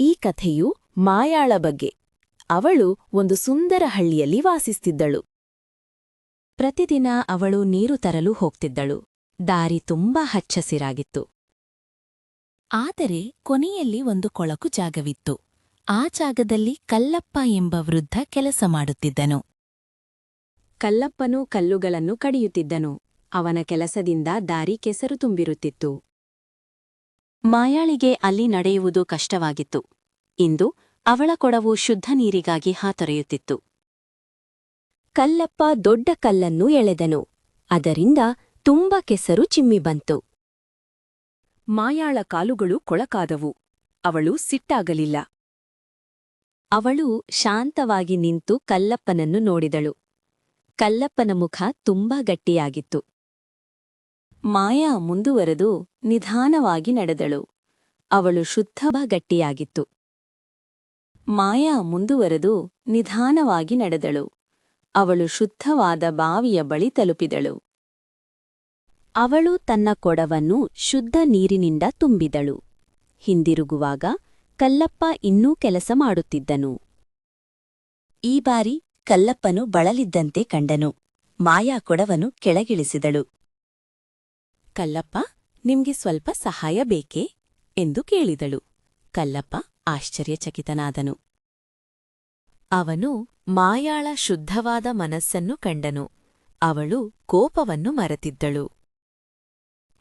ಈ ಕಥೆಯು ಮಾಯಾಳ ಬಗ್ಗೆ. ಅವಳು ಒಂದು ಸುಂದರ ಹಳ್ಳಿಯಲ್ಲಿ ವಾಸಿಸ್ತಿದ್ದಳು. ಪ್ರತಿದಿನ ಅವಳು ನೀರು ತರಲು ಹೋಗ್ತಿದ್ದಳು. ದಾರಿ ತುಂಬಾ ಹಚ್ಚಸಿರಾಗಿತ್ತು. ಆದರೆ ಕೊನೆಯಲ್ಲಿ ಒಂದು ಕೊಳಕು ಜಾಗವಿತ್ತು. ಆ ಜಾಗದಲ್ಲಿ ಕಲ್ಲಪ್ಪ ಎಂಬ ವೃದ್ಧ ಕೆಲಸ ಮಾಡುತ್ತಿದ್ದನು. ಕಲ್ಲಪ್ಪನು ಕಲ್ಲುಗಳನ್ನು ಕಡಿಯುತ್ತಿದ್ದನು. ಅವನ ಕೆಲಸದಿಂದ ದಾರಿ ಕೆಸರು ತುಂಬಿರುತ್ತಿತ್ತು. ಮಾಯಾಳಿಗೆ ಅಲ್ಲಿ ನಡೆಯುವುದು ಕಷ್ಟವಾಗಿತ್ತು. ಇಂದು ಅವಳ ಕೊಡವು ಶುದ್ಧ ನೀರಿಗಾಗಿ ಹಾತೊರೆಯುತ್ತಿತ್ತು. ಕಲ್ಲಪ್ಪ ದೊಡ್ಡ ಕಲ್ಲನ್ನು ಎಳೆದನು. ಅದರಿಂದ ತುಂಬ ಕೆಸರು ಚಿಮ್ಮಿ ಬಂತು. ಮಾಯಾಳ ಕಾಲುಗಳು ಕೊಳಕಾದವು. ಅವಳು ಸಿಟ್ಟಾಗಲಿಲ್ಲ. ಅವಳು ಶಾಂತವಾಗಿ ನಿಂತು ಕಲ್ಲಪ್ಪನನ್ನು ನೋಡಿದಳು. ಕಲ್ಲಪ್ಪನ ಮುಖ ತುಂಬಾ ಗಟ್ಟಿಯಾಗಿತ್ತು. ಮಾಯಾ ಮುಂದುವರೆದು ನಿಧಾನವಾಗಿ ನಡೆದಳು. ಅವಳು ಶುದ್ಧವ ಗಟ್ಟಿಯಾಗಿತ್ತು ಮಾಯಾ ಮುಂದುವರೆದು ನಿಧಾನವಾಗಿ ನಡೆದಳು. ಅವಳು ಶುದ್ಧವಾದ ಬಾವಿಯ ಬಳಿ ತಲುಪಿದಳು. ಅವಳು ತನ್ನ ಕೊಡವನ್ನು ಶುದ್ಧ ನೀರಿನಿಂದ ತುಂಬಿದಳು. ಹಿಂದಿರುಗುವಾಗ ಕಲ್ಲಪ್ಪ ಇನ್ನೂ ಕೆಲಸ ಮಾಡುತ್ತಿದ್ದನು. ಈ ಬಾರಿ ಕಲ್ಲಪ್ಪನು ಬಳಲಿದ್ದಂತೆ ಕಂಡನು. ಮಾಯಾ ಕೊಡವನು ಕೆಳಗಿಳಿಸಿದಳು. ಕಲ್ಲಪ್ಪ, ನಿಮ್ಗೆ ಸ್ವಲ್ಪ ಸಹಾಯ ಬೇಕೇ? ಎಂದು ಕೇಳಿದಳು. ಕಲ್ಲಪ್ಪ ಆಶ್ಚರ್ಯಚಕಿತನಾದನು. ಅವನು ಮಾಯಾಳ ಶುದ್ಧವಾದ ಮನಸ್ಸನ್ನು ಕಂಡನು. ಅವಳು ಕೋಪವನ್ನು ಮರೆತಿದ್ದಳು.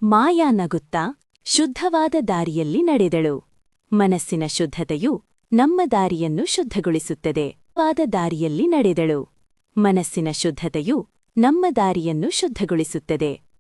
ಮಾಯಾ ನಗುತ್ತಾ ಶುದ್ಧವಾದ ದಾರಿಯಲ್ಲಿ ನಡೆದಳು. ಮನಸ್ಸಿನ ಶುದ್ಧತೆಯು ನಮ್ಮ ದಾರಿಯನ್ನು ಶುದ್ಧಗೊಳಿಸುತ್ತದೆ. ವಾದ ದಾರಿಯಲ್ಲಿ ನಡೆದಳು. ಮನಸ್ಸಿನ ಶುದ್ಧತೆಯು ನಮ್ಮ ದಾರಿಯನ್ನು ಶುದ್ಧಗೊಳಿಸುತ್ತದೆ.